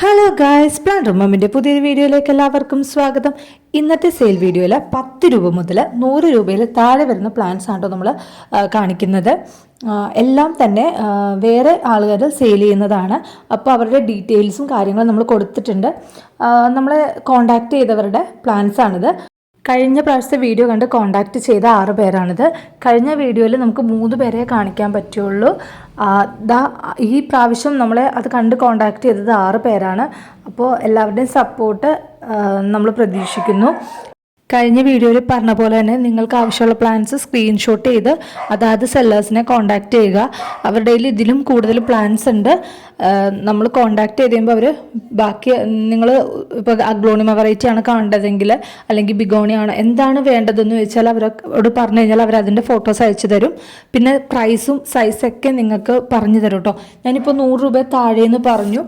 Hello guys plan റൂമിന്റെ പുതിയൊരു വീഡിയോയിലേക്ക് എല്ലാവർക്കും സ്വാഗതം. ഇന്നത്തെ സെയിൽ വീഡിയോയിൽ പത്ത് രൂപ മുതൽ നൂറ് രൂപയിൽ താഴെ വരുന്ന പ്ലാൻസ് ആണ് നമ്മൾ കാണിക്കുന്നത്. എല്ലാം തന്നെ വേറെ ആളുകൾ സെയിൽ ചെയ്യുന്നതാണ്. അപ്പോൾ അവരുടെ ഡീറ്റെയിൽസും കാര്യങ്ങളും നമ്മൾ കൊടുത്തിട്ടുണ്ട്. നമ്മളെ കോണ്ടാക്ട് ചെയ്തവരുടെ പ്ലാൻസ് ആണിത്. കഴിഞ്ഞ പ്രാവശ്യത്തെ വീഡിയോ കണ്ട് കോണ്ടാക്ട് ചെയ്ത ആറ് പേരാണിത്. കഴിഞ്ഞ വീഡിയോയിൽ നമുക്ക് മൂന്ന് പേരെ കാണിക്കാൻ പറ്റുള്ളൂ. ദാ ഈ പ്രാവശ്യം നമ്മളെ അത് കണ്ട് കോണ്ടാക്ട് ചെയ്തത് ആറ് പേരാണ്. അപ്പോൾ എല്ലാവരുടെയും സപ്പോർട്ട് നമ്മൾ പ്രതീക്ഷിക്കുന്നു. കഴിഞ്ഞ വീഡിയോയിൽ പറഞ്ഞ പോലെ തന്നെ നിങ്ങൾക്ക് ആവശ്യമുള്ള പ്ലാൻസ് സ്ക്രീൻഷോട്ട് ചെയ്ത് അതാത് സെല്ലേഴ്സിനെ കോൺടാക്റ്റ് ചെയ്യുക. അവരുടെ കയ്യിൽ ഇതിലും കൂടുതൽ പ്ലാൻസ് ഉണ്ട്. നമ്മൾ കോൺടാക്റ്റ് ചെയ്ത് കഴിയുമ്പോൾ അവർ ബാക്കി നിങ്ങൾ ഇപ്പോൾ അഗ്ലോണിമ വെറൈറ്റി ആണ് കാണേണ്ടതെങ്കിൽ അല്ലെങ്കിൽ ബിഗോണിയാണ് എന്താണ് വേണ്ടതെന്ന് വെച്ചാൽ അവരോട് പറഞ്ഞു കഴിഞ്ഞാൽ അവർ അതിന്റെ ഫോട്ടോസ് അയച്ചു തരും. പിന്നെ പ്രൈസും സൈസൊക്കെ നിങ്ങൾക്ക് പറഞ്ഞു തരും കേട്ടോ ഞാനിപ്പോൾ നൂറ് രൂപ താഴെയെന്ന് പറഞ്ഞു.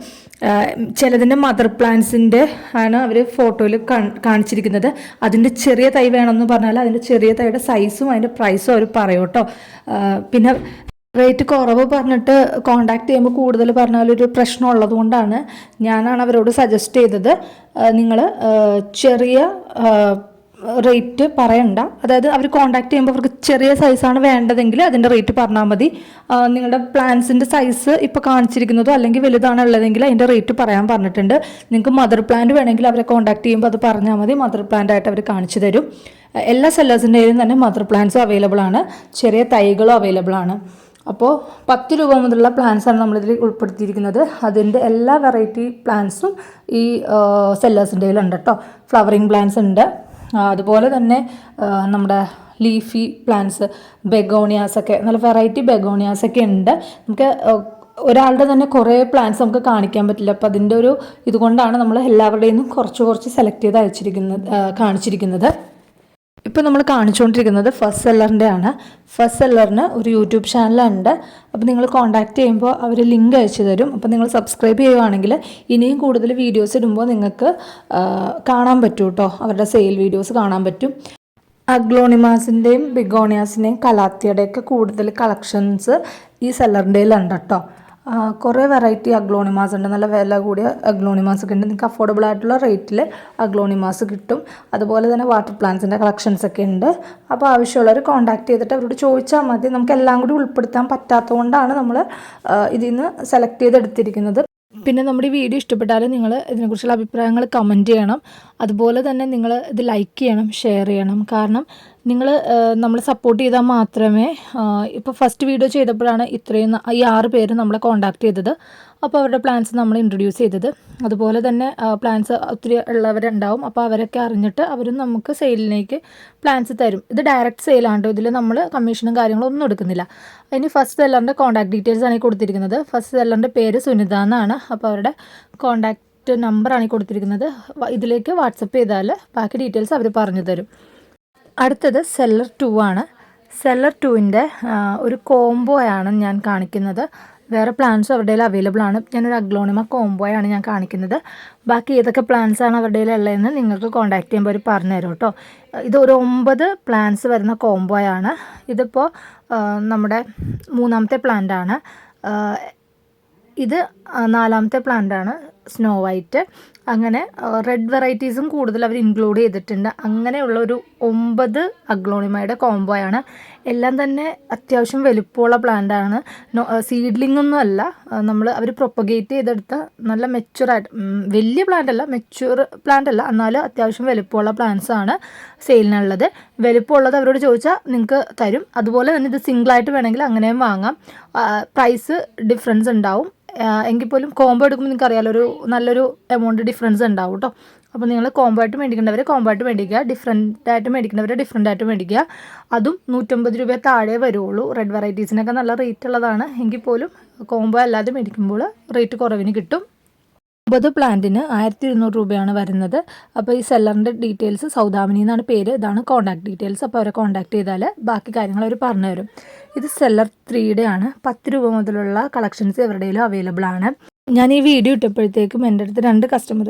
ചിലതിന്റെ മദർ പ്ലാന്റ്സിന്റെ ആണ് അവർ ഫോട്ടോയിൽ കാണിച്ചിരിക്കുന്നത്. അതിന്റെ ചെറിയ തൈ വേണമെന്ന് പറഞ്ഞാൽ അതിന്റെ ചെറിയ തൈയുടെ സൈസും അതിന്റെ പ്രൈസും അവർ പറയും കേട്ടോ പിന്നെ റേറ്റ് കുറവ് പറഞ്ഞിട്ട് കോണ്ടാക്ട് ചെയ്യുമ്പോൾ കൂടുതൽ പറഞ്ഞാലൊരു പ്രശ്നമുള്ളത് കൊണ്ടാണ് ഞാനാണ് അവരോട് സജസ്റ്റ് ചെയ്തത്. നിങ്ങൾ ചെറിയ റേറ്റ് പറയണ്ട. അതായത് അവർ കോണ്ടാക്ട് ചെയ്യുമ്പോൾ അവർക്ക് ചെറിയ സൈസാണ് വേണ്ടതെങ്കിൽ അതിന്റെ റേറ്റ് പറഞ്ഞാൽ മതി. നിങ്ങളുടെ പ്ലാന്റ്സിന്റെ സൈസ് ഇപ്പോൾ കാണിച്ചിരിക്കുന്നതോ അല്ലെങ്കിൽ വലുതാണ് ഉള്ളതെങ്കിൽ അതിന്റെ റേറ്റ് പറയാൻ പറഞ്ഞിട്ടുണ്ട്. നിങ്ങൾക്ക് മദർ പ്ലാന്റ് വേണമെങ്കിൽ അവരെ കോണ്ടാക്ട് ചെയ്യുമ്പോൾ അത് പറഞ്ഞാൽ മതി. മദർ പ്ലാന്റ് ആയിട്ട് അവർ കാണിച്ചു തരും. എല്ലാ സെല്ലേഴ്സിന്റെയും തന്നെ മദർ പ്ലാന്റ്സും അവൈലബിൾ ആണ്. ചെറിയ തൈകളും അവൈലബിൾ ആണ്. അപ്പോൾ പത്ത് രൂപ മുതലുള്ള പ്ലാൻസാണ് നമ്മളിതിൽ ഉൾപ്പെടുത്തിയിരിക്കുന്നത്. അതിന്റെ എല്ലാ വെറൈറ്റി പ്ലാൻസും ഈ സെല്ലേഴ്സിന്റെ ഉണ്ട് കേട്ടോ ഫ്ലവറിങ് പ്ലാന്റ്സ് ഉണ്ട്. അതുപോലെ തന്നെ നമ്മുടെ ലീഫി പ്ലാന്റ്സ് ബെഗോണിയാസ് ഒക്കെ നല്ല വെറൈറ്റി ബെഗോണിയാസ് ഒക്കെ ഉണ്ട്. നമുക്ക് ഒരാളുടെ തന്നെ കുറേ പ്ലാന്റ്സ് നമുക്ക് കാണിക്കാൻ പറ്റില്ല. അപ്പോൾ അതിന്റെ ഒരു ഇതുകൊണ്ടാണ് നമ്മൾ എല്ലാവരുടെയും കുറച്ച് കുറച്ച് സെലക്ട് ചെയ്ത് അയച്ചിരിക്കുന്നത് കാണിച്ചിരിക്കുന്നത്. ഇപ്പോൾ നമ്മൾ കാണിച്ചുകൊണ്ടിരിക്കുന്നത് ഫസ്റ്റ് സെല്ലറിന്റെ ആണ്. ഫസ്റ്റ് സെല്ലറിന് ഒരു യൂട്യൂബ് ചാനലുണ്ട്. അപ്പോൾ നിങ്ങൾ കോൺടാക്റ്റ് ചെയ്യുമ്പോൾ അവർ ലിങ്ക് അയച്ചു തരും. അപ്പോൾ നിങ്ങൾ സബ്സ്ക്രൈബ് ചെയ്യുവാണെങ്കിൽ ഇനിയും കൂടുതൽ വീഡിയോസ് ഇടുമ്പോൾ നിങ്ങൾക്ക് കാണാൻ പറ്റും കേട്ടോ അവരുടെ സെയിൽ വീഡിയോസ് കാണാൻ പറ്റും. അഗ്ലോണിമാസിന്റെയും ബിഗോണിയാസിന്റെയും കലാത്തിയുടെയൊക്കെ കൂടുതൽ കളക്ഷൻസ് ഈ സെല്ലറിന്റെ ഉണ്ട് കേട്ടോ കുറേ വെറൈറ്റി അഗ്ലോണിമാസ് ഉണ്ട്. നല്ല വില കൂടിയ അഗ്ലോണിമാസ് ഒക്കെ ഉണ്ട്. നിങ്ങൾക്ക് അഫോർഡബിൾ ആയിട്ടുള്ള റേറ്റിൽ അഗ്ലോണിമാസ് കിട്ടും. അതുപോലെ തന്നെ വാട്ടർ പ്ലാന്റ്സിന്റെ കളക്ഷൻസ് ഒക്കെ ഉണ്ട്. അപ്പോൾ ആവശ്യമുള്ളവർ കോൺടാക്ട് ചെയ്തിട്ട് അവരോട് ചോദിച്ചാൽ മതി. നമുക്ക് എല്ലാം കൂടി ഉൾപ്പെടുത്താൻ പറ്റാത്തതുകൊണ്ടാണ് നമ്മൾ ഇതിൽ നിന്ന് സെലക്ട് ചെയ്തെടുത്തിരിക്കുന്നത്. പിന്നെ നമ്മുടെ ഈ വീഡിയോ ഇഷ്ടപ്പെട്ടാൽ നിങ്ങൾ ഇതിനെക്കുറിച്ചുള്ള അഭിപ്രായങ്ങൾ കമന്റ് ചെയ്യണം. അതുപോലെ തന്നെ നിങ്ങൾ ഇത് ലൈക്ക് ചെയ്യണം ഷെയർ ചെയ്യണം. കാരണം നിങ്ങൾ നമ്മൾ സപ്പോർട്ട് ചെയ്താൽ മാത്രമേ ഇപ്പോൾ ഫസ്റ്റ് വീഡിയോ ചെയ്തപ്പോഴാണ് ഇത്രയും ഈ ആറ് പേര് നമ്മളെ കോൺടാക്ട് ചെയ്തത്. അപ്പോൾ അവരുടെ പ്ലാൻസ് നമ്മൾ ഇൻട്രൊഡ്യൂസ് ചെയ്തത്. അതുപോലെ തന്നെ പ്ലാൻസ് ഒത്തിരി ഉള്ളവരുണ്ടാവും. അപ്പോൾ അവരൊക്കെ അറിഞ്ഞിട്ട് അവരും നമുക്ക് സെയിലിലേക്ക് പ്ലാൻസ് തരും. ഇത് ഡയറക്റ്റ് സെയിലാണ് ഇതിൽ നമ്മൾ കമ്മീഷനും കാര്യങ്ങളും ഒന്നും എടുക്കുന്നില്ല. ഇനി ഫസ്റ്റ് സെല്ലറിന്റെ കോൺടാക്ട് ഡീറ്റെയിൽസ് ആണ് കൊടുത്തിരിക്കുന്നത്. ഫസ്റ്റ് സെല്ലറിന്റെ പേര് സുനിത എന്നാണ്. അപ്പോൾ അവരുടെ കോൺടാക്ട് നമ്പറാണ് കൊടുത്തിരിക്കുന്നത്. ഇതിലേക്ക് വാട്സപ്പ് ചെയ്താൽ ബാക്കി ഡീറ്റെയിൽസ് അവർ പറഞ്ഞു തരും. അടുത്തത് സെല്ലർ ടു ആണ്. സെല്ലർ ടുവിന്റെ ഒരു കോംബോ ആണ് ഞാൻ കാണിക്കുന്നത്. വേറെ പ്ലാൻസ് അവരുടെ അവൈലബിൾ ആണ്. ഞാനൊരു അഗ്ലോണിമ കോംബോയാണ് ഞാൻ കാണിക്കുന്നത്. ബാക്കി ഏതൊക്കെ പ്ലാൻസ് ആണ് അവരുടെ ഉള്ളതെന്ന് നിങ്ങൾക്ക് കോൺടാക്ട് ചെയ്യുമ്പോൾ അവർ പറഞ്ഞു തരും കേട്ടോ. ഇത് ഒരു ഒമ്പത് പ്ലാൻസ് വരുന്ന കോംബോയാണ് ഇതിപ്പോൾ നമ്മുടെ മൂന്നാമത്തെ പ്ലാന്റ് ആണ്. ഇത് നാലാമത്തെ പ്ലാന്റ് ആണ്. സ്നോ വൈറ്റ് അങ്ങനെ റെഡ് വെറൈറ്റീസും കൂടുതൽ അവർ ഇൻക്ലൂഡ് ചെയ്തിട്ടുണ്ട്. അങ്ങനെയുള്ള ഒരു ഒമ്പത് അഗ്ലോണിമയുടെ കോംബോയാണ് എല്ലാം തന്നെ അത്യാവശ്യം വലുപ്പമുള്ള പ്ലാന്റ് ആണ്. സീഡ്ലിംഗ് ഒന്നും അല്ല. നമ്മൾ അവർ പ്രൊപ്പഗേറ്റ് ചെയ്തെടുത്ത നല്ല മെച്ചുറായിട്ട് വലിയ പ്ലാന്റ് അല്ല മെച്യൂർ പ്ലാന്റ് അല്ല. എന്നാലും അത്യാവശ്യം വലുപ്പമുള്ള പ്ലാന്റ്സ് ആണ് സെയിലിനുള്ളത് വലുപ്പമുള്ളത് അവരോട് ചോദിച്ചാൽ നിങ്ങൾക്ക് തരും. അതുപോലെ തന്നെ ഇത് സിംഗിളായിട്ട് വേണമെങ്കിൽ അങ്ങനെയും വാങ്ങാം. പ്രൈസ് ഡിഫറൻസ് ഉണ്ടാവും. എങ്കിൽ പോലും കോംബോ എടുക്കുമ്പോൾ നിങ്ങൾക്ക് അറിയാലോ ഒരു നല്ലൊരു എമൗണ്ട് ഡിഫറൻസ് ഉണ്ടാവും കേട്ടോ അപ്പോൾ നിങ്ങൾ കോംബോ ആയിട്ട് മേടിക്കേണ്ടവർ കോംബോ ആയിട്ട് മേടിക്കുക. ഡിഫറെന്റ് ആയിട്ട് മേടിക്കേണ്ടവർ ഡിഫറെന്റ് ആയിട്ട് മേടിക്കുക. അതും നൂറ്റമ്പത് രൂപ താഴെ വരുള്ളൂ. റെഡ് വെറൈറ്റീസിനൊക്കെ നല്ല റേറ്റ് ഉള്ളതാണ്. എങ്കിൽ പോലും കോംബോ അല്ലാതെ മേടിക്കുമ്പോൾ റേറ്റ് കുറവിന് കിട്ടും. ഒമ്പത് പ്ലാന്റിന് ആയിരത്തി ഇരുന്നൂറ് രൂപയാണ് വരുന്നത്. അപ്പോൾ ഈ സെല്ലറിന്റെ ഡീറ്റെയിൽസ് സൗദാമിനി എന്നാണ് പേര്. ഇതാണ് കോൺടാക്ട് ഡീറ്റെയിൽസ് അപ്പോൾ അവരെ കോൺടാക്ട് ചെയ്താൽ ബാക്കി കാര്യങ്ങൾ അവർ പറഞ്ഞു തരും ഇത് സെല്ലർ ത്രീയുടെ ആണ്. പത്ത് രൂപ മുതലുള്ള കളക്ഷൻസ് എവിടെയെങ്കിലും അവൈലബിൾ ആണ്. ഞാൻ ഈ വീഡിയോ ഇട്ടപ്പോഴത്തേക്കും എന്റെ അടുത്ത് രണ്ട് കസ്റ്റമർ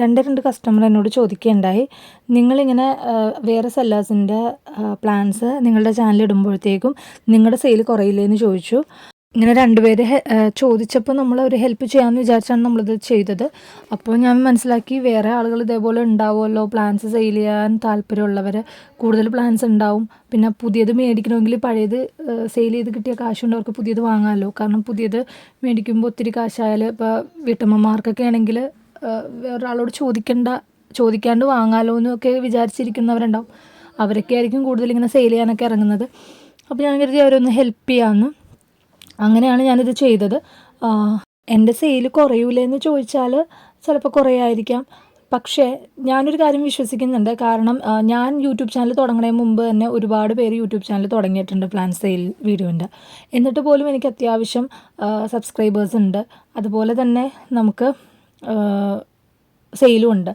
രണ്ട് രണ്ട് കസ്റ്റമർ എന്നോട് ചോദിക്കുകയുണ്ടായി. നിങ്ങളിങ്ങനെ വേറെ സെല്ലേഴ്സിന്റെ പ്ലാൻസ് നിങ്ങളുടെ ചാനലിടുമ്പോഴത്തേക്കും നിങ്ങളുടെ സെയിൽ കുറയില്ലേ എന്ന് ചോദിച്ചു. ഇങ്ങനെ രണ്ടുപേര് ചോദിച്ചപ്പോൾ നമ്മൾ ഒരു ഹെൽപ്പ് ചെയ്യാമെന്ന് വിചാരിച്ചാണ് നമ്മളിത് ചെയ്തത്. അപ്പോൾ ഞാൻ മനസ്സിലാക്കി വേറെ ആളുകൾ ഇതേപോലെ ഉണ്ടാവുമല്ലോ പ്ലാൻസ് സെയിൽ ചെയ്യാൻ താല്പര്യമുള്ളവർ കൂടുതൽ പ്ലാൻസ് ഉണ്ടാവും. പിന്നെ പുതിയത് മേടിക്കണമെങ്കിൽ പഴയത് സെയിൽ ചെയ്ത് കിട്ടിയ കാശുണ്ട് അവർക്ക് പുതിയത് വാങ്ങാമല്ലോ. കാരണം പുതിയത് മേടിക്കുമ്പോൾ ഒത്തിരി കാശായാൽ ഇപ്പോൾ വീട്ടമ്മമാർക്കൊക്കെ ആണെങ്കിൽ വേറൊരാളോട് ചോദിക്കേണ്ട ചോദിക്കാണ്ട് വാങ്ങാമല്ലോ എന്നൊക്കെ വിചാരിച്ചിരിക്കുന്നവരുണ്ടാവും. അവരൊക്കെ ആയിരിക്കും കൂടുതൽ ഇങ്ങനെ സെയിൽ ചെയ്യാനൊക്കെ ഇറങ്ങുന്നത്. അപ്പോൾ ഞാൻ കരുതി അവരൊന്ന് ഹെൽപ്പ് ചെയ്യാമെന്ന് അങ്ങനെയാണ് ഞാനിത് ചെയ്തത്. എന്റെ സെയിൽ കുറയൂലെന്ന് ചോദിച്ചാൽ ചിലപ്പോൾ കുറയായിരിക്കാം. പക്ഷേ ഞാനൊരു കാര്യം വിശ്വസിക്കുന്നുണ്ട്. കാരണം ഞാൻ യൂട്യൂബ് ചാനൽ തുടങ്ങുന്നതിന് മുമ്പ് തന്നെ ഒരുപാട് പേര് യൂട്യൂബ് ചാനൽ തുടങ്ങിയിട്ടുണ്ട് പ്ലാൻ സെയിൽ വീഡിയോന്റെ എന്നിട്ട് പോലും എനിക്ക് അത്യാവശ്യം സബ്സ്ക്രൈബേഴ്സ് ഉണ്ട്. അതുപോലെ തന്നെ നമുക്ക് സെയിലും ഉണ്ട്.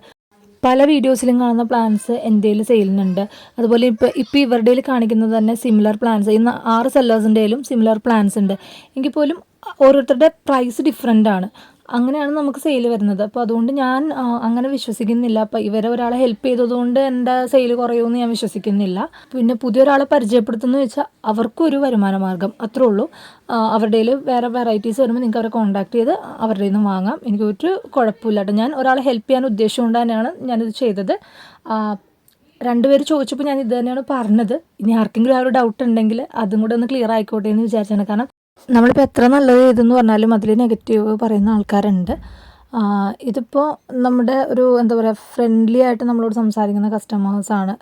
പല വീഡിയോസിലും കാണുന്ന പ്ലാൻസ് എന്റെ സെയിലിനുണ്ട് അതുപോലെ ഇപ്പോൾ ഇപ്പോൾ ഇവരുടെ കാണിക്കുന്നത് തന്നെ സിമിലർ പ്ലാൻസ് ഇന്ന് ആറ് സെല്ലേഴ്സിന്റെയിലും സിമിലർ പ്ലാൻസ് ഉണ്ട്. എങ്കിൽ പോലും ഓരോരുത്തരുടെ പ്രൈസ് ഡിഫറെന്റ് ആണ്. അങ്ങനെയാണ് നമുക്ക് സെയിൽ വരുന്നത്. അപ്പോൾ അതുകൊണ്ട് ഞാൻ അങ്ങനെ വിശ്വസിക്കുന്നില്ല. അപ്പോൾ ഇവരെ ഒരാളെ ഹെൽപ്പ് ചെയ്തതുകൊണ്ട് എന്റെ സെയിൽ കുറയുമെന്ന് ഞാൻ വിശ്വസിക്കുന്നില്ല. പിന്നെ പുതിയ ഒരാളെ പരിചയപ്പെടുത്തുന്നു വെച്ചാൽ അവർക്കൊരു വരുമാന മാർഗം അത്രേ ഉള്ളൂ. അവരുടെ വേറെ വെറൈറ്റീസ് വരുമ്പോൾ നിങ്ങൾക്ക് അവരെ കോൺടാക്ട് ചെയ്ത് അവരുടെ നിന്ന് വാങ്ങാം. എനിക്ക് ഒരു കുഴപ്പമില്ല കേട്ടോ. ഞാൻ ഒരാളെ ഹെൽപ്പ് ചെയ്യാൻ ഉദ്ദേശം കൊണ്ട് തന്നെയാണ് ഞാനിത് ചെയ്തത്. രണ്ടുപേർ ചോദിച്ചപ്പോൾ ഞാൻ ഇത് തന്നെയാണ് പറഞ്ഞത്. ഇനി ആർക്കെങ്കിലും ആ ഒരു ഡൗട്ട് ഉണ്ടെങ്കിൽ അതും കൂടെ ഒന്ന് ക്ലിയർ ആയിക്കോട്ടെ എന്ന് വിചാരിച്ചാണ് കാരണം നമ്മളിപ്പോൾ എത്ര നല്ലത് ചെയ്തെന്ന് പറഞ്ഞാലും അതിൽ നെഗറ്റീവ് പറയുന്ന ആൾക്കാരുണ്ട്. ഇതിപ്പോൾ നമ്മുടെ ഒരു എന്താ പറയുക ഫ്രണ്ട്ലി ആയിട്ട് നമ്മളോട് സംസാരിക്കുന്ന കസ്റ്റമേഴ്സാണ്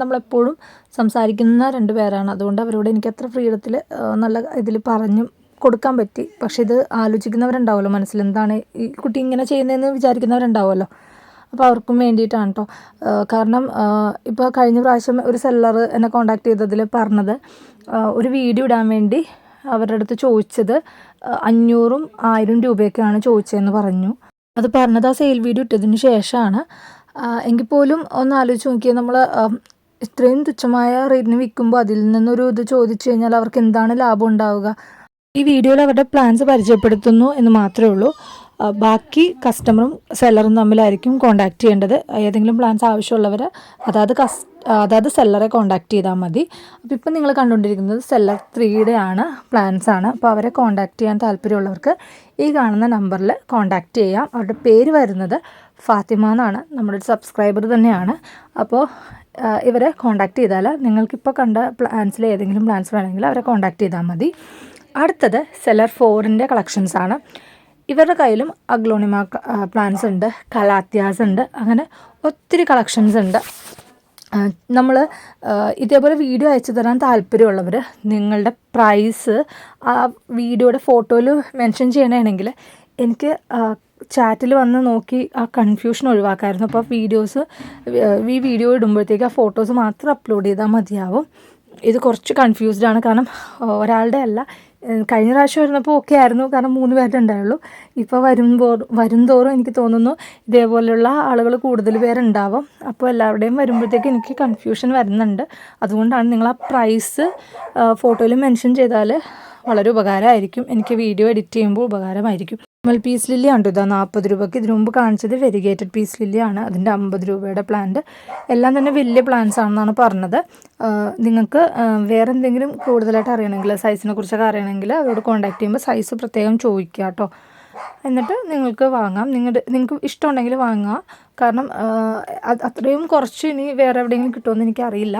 നമ്മളെപ്പോഴും സംസാരിക്കുന്ന രണ്ട് പേരാണ്. അതുകൊണ്ട് അവരോട് എനിക്ക് എത്ര ഫ്രീഡത്തിൽ നല്ല ഇതിൽ പറഞ്ഞു കൊടുക്കാൻ പറ്റി. പക്ഷെ ഇത് ആലോചിക്കുന്നവരുണ്ടാവുമല്ലോ മനസ്സിൽ. എന്താണ് ഈ കുട്ടി ഇങ്ങനെ ചെയ്യുന്നതെന്ന് വിചാരിക്കുന്നവരുണ്ടാവുമല്ലോ. അപ്പോൾ അവർക്കും വേണ്ടിയിട്ടാണ് കേട്ടോ കാരണം ഇപ്പോൾ കഴിഞ്ഞ പ്രാവശ്യം ഒരു സെല്ലർ എന്നെ കോണ്ടാക്ട് ചെയ്തതിൽ പറഞ്ഞത് ഒരു വീഡിയോ ഇടാൻ വേണ്ടി അവരുടെ അടുത്ത് ചോദിച്ചത് അഞ്ഞൂറും ആയിരം രൂപയൊക്കെയാണ് ചോദിച്ചതെന്ന് പറഞ്ഞു. അത് പറഞ്ഞത് ആ സെയിൽ വീഡിയോ ഇട്ടതിന് ശേഷമാണ്. എങ്കിൽ പോലും ഒന്ന് ആലോചിച്ച് നോക്കിയാൽ നമ്മൾ ഇത്രയും തുച്ഛമായ റേറ്റിന് വിൽക്കുമ്പോൾ അതിൽ നിന്നൊരു ഇത് ചോദിച്ചു കഴിഞ്ഞാൽ അവർക്ക് എന്താണ് ലാഭം ഉണ്ടാവുക? ഈ വീഡിയോയിൽ അവരുടെ പ്ലാൻസ് പരിചയപ്പെടുത്തുന്നു എന്ന് മാത്രമേ ഉള്ളൂ. ബാക്കി കസ്റ്റമറും സെല്ലറും തമ്മിലായിരിക്കും കോണ്ടാക്ട് ചെയ്യേണ്ടത്. ഏതെങ്കിലും പ്ലാൻസ് ആവശ്യമുള്ളവർ അതായത് കസ് അതായത് സെല്ലറെ കോണ്ടാക്ട് ചെയ്താൽ മതി. അപ്പോൾ ഇപ്പം നിങ്ങൾ കണ്ടുകൊണ്ടിരിക്കുന്നത് സെല്ലർ ത്രീയുടെ ആണ് പ്ലാൻസ് ആണ്. അപ്പോൾ അവരെ കോണ്ടാക്ട് ചെയ്യാൻ താല്പര്യമുള്ളവർക്ക് ഈ കാണുന്ന നമ്പറിൽ കോണ്ടാക്ട് ചെയ്യാം. അവരുടെ പേര് വരുന്നത് ഫാത്തിമ എന്നാണ്. നമ്മുടെ ഒരു സബ്സ്ക്രൈബർ തന്നെയാണ്. അപ്പോൾ ഇവരെ കോണ്ടാക്ട് ചെയ്താൽ നിങ്ങൾക്കിപ്പോൾ കണ്ട പ്ലാൻസിൽ ഏതെങ്കിലും പ്ലാൻസ് വേണമെങ്കിൽ അവരെ കോണ്ടാക്ട് ചെയ്താൽ മതി. അടുത്തത് സെല്ലർ ഫോറിന്റെ കളക്ഷൻസ് ആണ്. ഇവരുടെ കയ്യിലും അഗ്ലോണിമ പ്ലാൻസ് ഉണ്ട് കലാത്യാസ് ഉണ്ട് അങ്ങനെ ഒത്തിരി കളക്ഷൻസ് ഉണ്ട്. നമ്മൾ ഇതേപോലെ വീഡിയോ അയച്ചു തരാൻ താല്പര്യമുള്ളവർ നിങ്ങളുടെ പ്രൈസ് ആ വീഡിയോയുടെ ഫോട്ടോയിൽ മെൻഷൻ ചെയ്യണമെങ്കിൽ എനിക്ക് ചാറ്റിൽ വന്ന് നോക്കി ആ കൺഫ്യൂഷൻ ഒഴിവാക്കായിരുന്നു. അപ്പോൾ വീഡിയോസ് ഈ വീഡിയോ ഇടുമ്പോഴത്തേക്ക് ആ ഫോട്ടോസ് മാത്രം അപ്ലോഡ് ചെയ്താൽ മതിയാവും. ഇത് കുറച്ച് കൺഫ്യൂസ്ഡ് ആണ്. കാരണം ഒരാളുടെ അല്ല കഴിഞ്ഞ പ്രാവശ്യം വരുന്നപ്പോൾ ഓക്കെ ആയിരുന്നു. കാരണം മൂന്ന് പേരുടെ ഉണ്ടായുള്ളൂ. ഇപ്പോൾ വരുമ്പോൾ വരും തോറും എനിക്ക് തോന്നുന്നു ഇതേപോലെയുള്ള ആളുകൾ കൂടുതൽ പേരുണ്ടാവും. അപ്പോൾ എല്ലാവരുടെയും വരുമ്പോഴത്തേക്ക് എനിക്ക് കൺഫ്യൂഷൻ വരുന്നുണ്ട്. അതുകൊണ്ടാണ് നിങ്ങൾ ആ പ്രൈസ് ഫോട്ടോയിൽ മെൻഷൻ ചെയ്താൽ വളരെ ഉപകാരമായിരിക്കും. എനിക്ക് വീഡിയോ എഡിറ്റ് ചെയ്യുമ്പോൾ ഉപകാരമായിരിക്കും. നമ്മൾ പീസ് ലില്ലി ഉണ്ട് ഇതാ. നാൽപ്പത് രൂപയ്ക്ക് ഇതിനു മുമ്പ് കാണിച്ചത് വെരിഗേറ്റഡ് പീസ് ലില്ലിയാണ് അതിന്റെ അമ്പത് രൂപയുടെ പ്ലാന്റ് എല്ലാം തന്നെ വലിയ പ്ലാന്റ്സ് ആണെന്നാണ് പറഞ്ഞത്. നിങ്ങൾക്ക് വേറെ എന്തെങ്കിലും കൂടുതലായിട്ട് അറിയണമെങ്കിൽ സൈസിനെ കുറിച്ചൊക്കെ അറിയണമെങ്കിൽ അവരോട് കോൺടാക്ട് ചെയ്യുമ്പോൾ സൈസ് പ്രത്യേകം ചോദിക്കുക കേട്ടോ. എന്നിട്ട് നിങ്ങൾക്ക് വാങ്ങാം. നിങ്ങളുടെ നിങ്ങൾക്ക് ഇഷ്ടമുണ്ടെങ്കിൽ വാങ്ങാം. കാരണം അത്രയും കുറച്ച് ഇനി വേറെ എവിടെയെങ്കിലും കിട്ടുമെന്ന് എനിക്കറിയില്ല.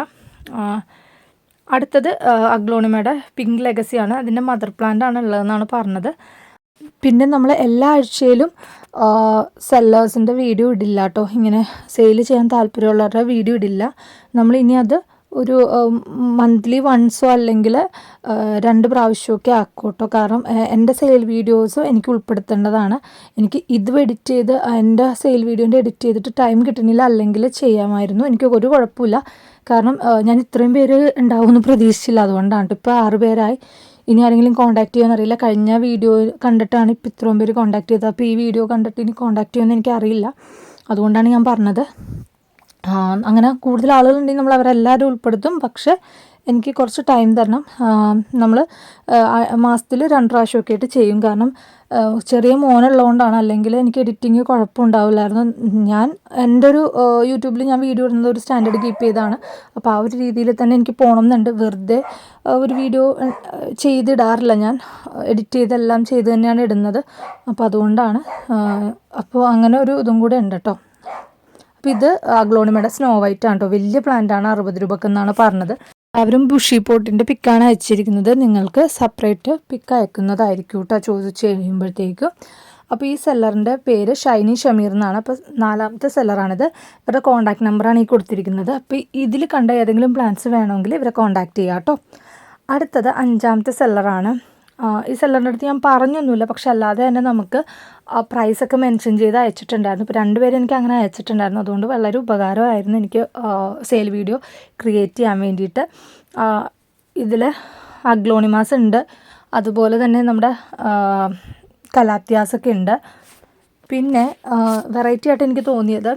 അടുത്തത് അഗ്ലോണിമയുടെ പിങ്ക് ലെഗസിയാണ് അതിന്റെ മദർ പ്ലാന്റ് ആണ് ഉള്ളതെന്നാണ് പറഞ്ഞത്. പിന്നെ നമ്മൾ എല്ലാ ആഴ്ചയിലും സെല്ലേഴ്സിന്റെ വീഡിയോ ഇടില്ല കേട്ടോ ഇങ്ങനെ സെയിൽ ചെയ്യാൻ താല്പര്യമുള്ളവരുടെ വീഡിയോ ഇടില്ല. നമ്മൾ ഇനി അത് ഒരു മന്ത്ലി വൺസോ അല്ലെങ്കിൽ രണ്ട് പ്രാവശ്യമൊക്കെ ആക്കും കേട്ടോ കാരണം എന്റെ സെയിൽ വീഡിയോസ് എനിക്ക് ഉൾപ്പെടുത്തേണ്ടതാണ്. എനിക്ക് ഇത് എഡിറ്റ് ചെയ്ത് എന്റെ സെയിൽ വീഡിയോന്റെ എഡിറ്റ് ചെയ്തിട്ട് ടൈം കിട്ടണില്ല അല്ലെങ്കിൽ ചെയ്യാമായിരുന്നു. എനിക്ക് ഒരു കുഴപ്പമില്ല. കാരണം ഞാൻ ഇത്രയും പേര് ഉണ്ടാവുമെന്ന് പ്രതീക്ഷിച്ചില്ല. അതുകൊണ്ടാണ്. ഇപ്പോൾ ആറ് പേരായി. ഇനി ആരെങ്കിലും കോൺടാക്ട് ചെയ്യാൻ അറിയില്ല. കഴിഞ്ഞ വീഡിയോ കണ്ടിട്ടാണ് ഇപ്പോൾ ഇത്രയും പേര് കോൺടാക്ട് ചെയ്തത്. അപ്പോൾ ഈ വീഡിയോ കണ്ടിട്ട് ഇനി കോൺടാക്ട് ചെയ്യുമെന്ന് എനിക്കറിയില്ല അതുകൊണ്ടാണ് ഞാൻ പറഞ്ഞത്. അങ്ങനെ കൂടുതൽ ആളുകളുണ്ടെങ്കിൽ നമ്മൾ അവരെല്ലാവരും ഉൾപ്പെടുത്തും. പക്ഷേ എനിക്ക് കുറച്ച് ടൈം തരണം. നമ്മൾ മാസത്തിൽ രണ്ട് പ്രാവശ്യമൊക്കെ ആയിട്ട് ചെയ്യും. കാരണം ചെറിയ മോനുള്ളതുകൊണ്ടാണ്. അല്ലെങ്കിൽ എനിക്ക് എഡിറ്റിങ് കുഴപ്പമുണ്ടാവില്ലായിരുന്നു. ഞാൻ എന്റെ ഒരു യൂട്യൂബിൽ ഞാൻ വീഡിയോ ഇടുന്നത് ഒരു സ്റ്റാൻഡേർഡ് കീപ്പ് ചെയ്താണ് അപ്പോൾ ആ ഒരു രീതിയിൽ തന്നെ എനിക്ക് പോകണം എന്നുണ്ട് വെറുതെ ഒരു വീഡിയോ ചെയ്തിടാറില്ല ഞാൻ. എഡിറ്റ് ചെയ്തെല്ലാം ചെയ്ത് തന്നെയാണ് ഇടുന്നത്. അപ്പോൾ അതുകൊണ്ടാണ് അപ്പോൾ അങ്ങനെ ഒരു ഇതും കൂടെ ഉണ്ട് കേട്ടോ അപ്പോൾ ഇത് അഗ്ലോണിമയുടെ സ്നോ വൈറ്റ് ആണ് കേട്ടോ വലിയ പ്ലാന്റ് ആണ് അറുപത് രൂപക്കെന്നാണ് പറഞ്ഞത്. അവരും ബുഷി പോട്ടിന്റെ പിക്കാണ് അയച്ചിരിക്കുന്നത്. നിങ്ങൾക്ക് സെപ്പറേറ്റ് പിക്ക് അയക്കുന്നതായിരിക്കും കേട്ടോ ചോദിച്ച് കഴിയുമ്പോഴത്തേക്കും അപ്പോൾ ഈ സെല്ലറിന്റെ പേര് ഷൈനി ഷമീർ എന്നാണ്. അപ്പോൾ നാലാമത്തെ സെല്ലറാണിത് ഇവരുടെ കോൺടാക്ട് നമ്പറാണ് ഈ കൊടുത്തിരിക്കുന്നത്. അപ്പോൾ ഇതിൽ കണ്ട ഏതെങ്കിലും പ്ലാൻസ് വേണമെങ്കിൽ ഇവരെ കോൺടാക്ട് ചെയ്യാം കേട്ടോ അടുത്തത് അഞ്ചാമത്തെ സെല്ലറാണ് ഈ സെല്ലറിന്റെ അടുത്ത് ഞാൻ പറഞ്ഞൊന്നുമില്ല. പക്ഷെ അല്ലാതെ തന്നെ നമുക്ക് പ്രൈസൊക്കെ മെൻഷൻ ചെയ്ത് അയച്ചിട്ടുണ്ടായിരുന്നു. ഇപ്പോൾ രണ്ടുപേരും എനിക്ക് അങ്ങനെ അയച്ചിട്ടുണ്ടായിരുന്നു. അതുകൊണ്ട് വളരെ ഉപകാരമായിരുന്നു എനിക്ക് സെയിൽ വീഡിയോ ക്രിയേറ്റ് ചെയ്യാൻ വേണ്ടിയിട്ട്. ഇതിൽ അഗ്ലോണിമാസ് ഉണ്ട്. അതുപോലെ തന്നെ നമ്മുടെ കലാത്യാസൊക്കെ ഉണ്ട്. പിന്നെ വെറൈറ്റി ആയിട്ട് എനിക്ക് തോന്നിയത്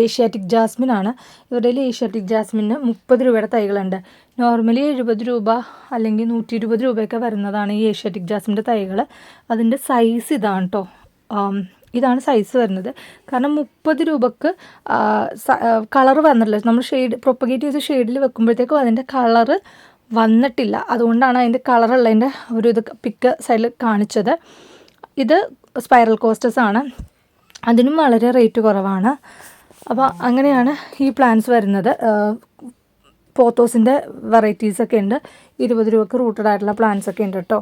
ഏഷ്യാറ്റിക് ജാസ്മിൻ ആണ്. ഇവരുടെ ഏഷ്യാറ്റിക് ജാസ്മിന് മുപ്പത് രൂപയുടെ തൈകളുണ്ട്. നോർമലി എഴുപത് രൂപ അല്ലെങ്കിൽ നൂറ്റി ഇരുപത് രൂപയൊക്കെ വരുന്നതാണ് ഈ ഏഷ്യാറ്റിക് ജാസ്മിന്റെ തൈകൾ അതിന്റെ സൈസ് ഇതാണ് കേട്ടോ ഇതാണ് സൈസ് വരുന്നത്. കാരണം മുപ്പത് രൂപക്ക് കളർ വന്നിട്ടില്ല. നമ്മൾ ഷെയ്ഡ് പ്രൊപ്പഗേറ്റ് ചെയ്ത് ഷെയ്ഡിൽ വെക്കുമ്പോഴത്തേക്കും അതിന്റെ കളറ് വന്നിട്ടില്ല. അതുകൊണ്ടാണ് അതിന്റെ കളറുള്ളതിന്റെ ഒരു ഇത് പിക്ക് സൈഡിൽ കാണിച്ചത്. ഇത് സ്പൈറൽ കോസ്റ്റസ് ആണ്. അതിനും വളരെ റേറ്റ് കുറവാണ്. അപ്പോൾ അങ്ങനെയാണ് ഈ പ്ലാൻസ് വരുന്നത്. പോത്തോസിന്റെ വെറൈറ്റീസൊക്കെ ഉണ്ട്. ഇരുപത് രൂപക്ക് റൂട്ടഡ് ആയിട്ടുള്ള പ്ലാൻസ് ഒക്കെ ഉണ്ട് കേട്ടോ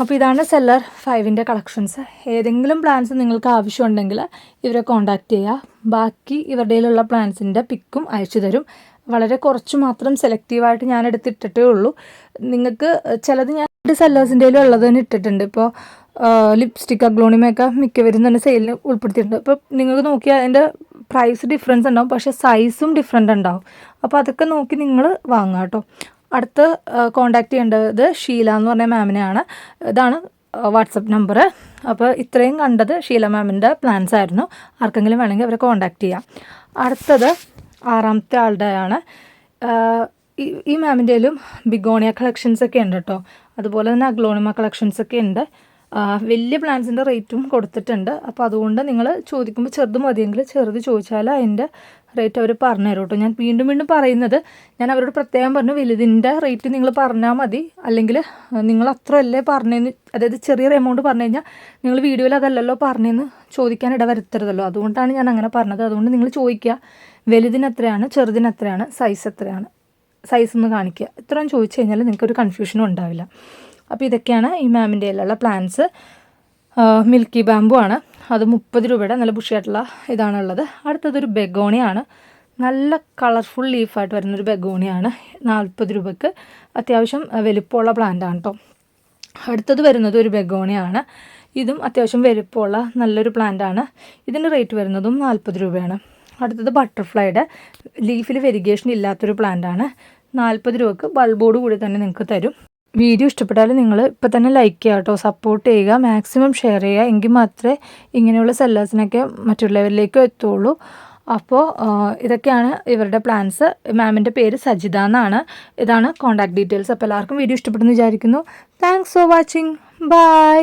അപ്പോൾ ഇതാണ് സെല്ലർ ഫൈവിന്റെ കളക്ഷൻസ് ഏതെങ്കിലും പ്ലാൻസ് നിങ്ങൾക്ക് ആവശ്യമുണ്ടെങ്കിൽ ഇവരെ കോൺടാക്റ്റ് ചെയ്യുക ബാക്കി ഇവരുടെ കയ്യിലുള്ള പ്ലാൻസിന്റെ പിക്കും അയച്ചു തരും. വളരെ കുറച്ച് മാത്രം സെലക്റ്റീവായിട്ട് ഞാൻ എടുത്തിട്ടിട്ടേ ഉള്ളൂ. നിങ്ങൾക്ക് ചിലത് ഞാൻ സെല്ലേഴ്സിന്റെ ഉള്ളത് തന്നെ ഇട്ടിട്ടുണ്ട്. ഇപ്പോൾ ലിപ്സ്റ്റിക് അഗ്ലോണിമയൊക്കെ മിക്കവരും തന്നെ സെയിലിന് ഉൾപ്പെടുത്തിയിട്ടുണ്ട്. അപ്പോൾ നിങ്ങൾക്ക് നോക്കിയാൽ അതിന്റെ പ്രൈസ് ഡിഫറൻസ് ഉണ്ടാവും പക്ഷേ സൈസും ഡിഫറെന്റ് ഉണ്ടാവും. അപ്പോൾ അതൊക്കെ നോക്കി നിങ്ങൾ വാങ്ങുക കേട്ടോ അടുത്ത് കോണ്ടാക്ട് ചെയ്യേണ്ടത് ഷീല എന്ന് പറഞ്ഞ മാമിനെയാണ് ഇതാണ് വാട്സപ്പ് നമ്പർ അപ്പോൾ ഇത്രയും കണ്ടത് ഷീല മാമിന്റെ പ്ലാൻസ് ആയിരുന്നു. ആർക്കെങ്കിലും വേണമെങ്കിൽ അവരെ കോണ്ടാക്റ്റ് ചെയ്യാം. അടുത്തത് ആറാമത്തെ ആളുടെ ആണ്. ഈ മാമിന്റെയിലും ബിഗോണിയ കളക്ഷൻസ് ഒക്കെ ഉണ്ട് കേട്ടോ അതുപോലെ തന്നെ അഗ്ലോണിമ കളക്ഷൻസ് ഒക്കെ ഉണ്ട്. വലിയ പ്ലാൻസിന്റെ റേറ്റും കൊടുത്തിട്ടുണ്ട്. അപ്പോൾ അതുകൊണ്ട് നിങ്ങൾ ചോദിക്കുമ്പോൾ ചെറുത് മതിയെങ്കിൽ ചെറുത് ചോദിച്ചാൽ അതിന്റെ റേറ്റ് അവർ പറഞ്ഞു തരും കേട്ടോ. ഞാൻ വീണ്ടും വീണ്ടും പറയുന്നത് ഞാൻ അവരോട് പ്രത്യേകം പറഞ്ഞു വലുതിന്റെ റേറ്റ് നിങ്ങൾ പറഞ്ഞാൽ മതി. അല്ലെങ്കിൽ നിങ്ങൾ അത്ര അല്ലേ പറഞ്ഞതെന്ന് അതായത് ചെറിയൊരു എമൗണ്ട് പറഞ്ഞു കഴിഞ്ഞാൽ നിങ്ങൾ വീഡിയോയിൽ അതല്ലല്ലോ പറഞ്ഞതെന്ന് ചോദിക്കാൻ ഇട വരുത്തരുതല്ലോ അതുകൊണ്ടാണ് ഞാൻ അങ്ങനെ പറഞ്ഞത്. അതുകൊണ്ട് നിങ്ങൾ ചോദിക്കുക വലുതിന് എത്രയാണ് ചെറുതിന് എത്രയാണ് സൈസ് എത്രയാണ്? സൈസ് ഒന്ന് കാണിക്കുക. ഇത്രയും ചോദിച്ചു കഴിഞ്ഞാൽ നിങ്ങൾക്കൊരു കൺഫ്യൂഷനും ഉണ്ടാവില്ല. അപ്പോൾ ഇതൊക്കെയാണ് ഈ മാമിന്റെ കയ്യിലുള്ള പ്ലാൻസ് മിൽക്കി ബാമ്പു ആണ്. അത് മുപ്പത് രൂപയുടെ നല്ല ബുഷിയായിട്ടുള്ള ഇതാണുള്ളത്. അടുത്തതൊരു ബെഗോണിയാണ് നല്ല കളർഫുൾ ലീഫായിട്ട് വരുന്നൊരു ബെഗോണിയാണ് നാൽപ്പത് രൂപയ്ക്ക് അത്യാവശ്യം വലിപ്പമുള്ള പ്ലാന്റ് ആണ് കേട്ടോ അടുത്തത് വരുന്നത് ഒരു ബെഗോണിയാണ് ഇതും അത്യാവശ്യം വലുപ്പമുള്ള നല്ലൊരു പ്ലാന്റ് ആണ്. ഇതിന്റെ റേറ്റ് വരുന്നതും നാൽപ്പത് രൂപയാണ്. അടുത്തത് ബട്ടർഫ്ലൈയുടെ ലീഫിൽ വെരിഗേഷൻ ഇല്ലാത്തൊരു പ്ലാന്റ് ആണ്. നാൽപ്പത് രൂപക്ക് ബൾബോട് കൂടി തന്നെ നിങ്ങൾക്ക് തരും. വീഡിയോ ഇഷ്ടപ്പെട്ടാൽ നിങ്ങൾ ഇപ്പോൾ തന്നെ ലൈക്ക് ചെയ്യുക കേട്ടോ സപ്പോർട്ട് ചെയ്യുക മാക്സിമം ഷെയർ ചെയ്യുക എങ്കിൽ മാത്രമേ ഇങ്ങനെയുള്ള സെല്ലേഴ്സിനൊക്കെ മറ്റുള്ളവരിലേക്ക് എത്തുള്ളൂ. അപ്പോൾ ഇതൊക്കെയാണ് ഇവരുടെ പ്ലാൻസ് മാമിന്റെ പേര് സജിത എന്നാണ്. ഇതാണ് കോൺടാക്ട് ഡീറ്റെയിൽസ് അപ്പോൾ എല്ലാവർക്കും വീഡിയോ ഇഷ്ടപ്പെടുന്നു വിചാരിക്കുന്നു. Thanks for watching bye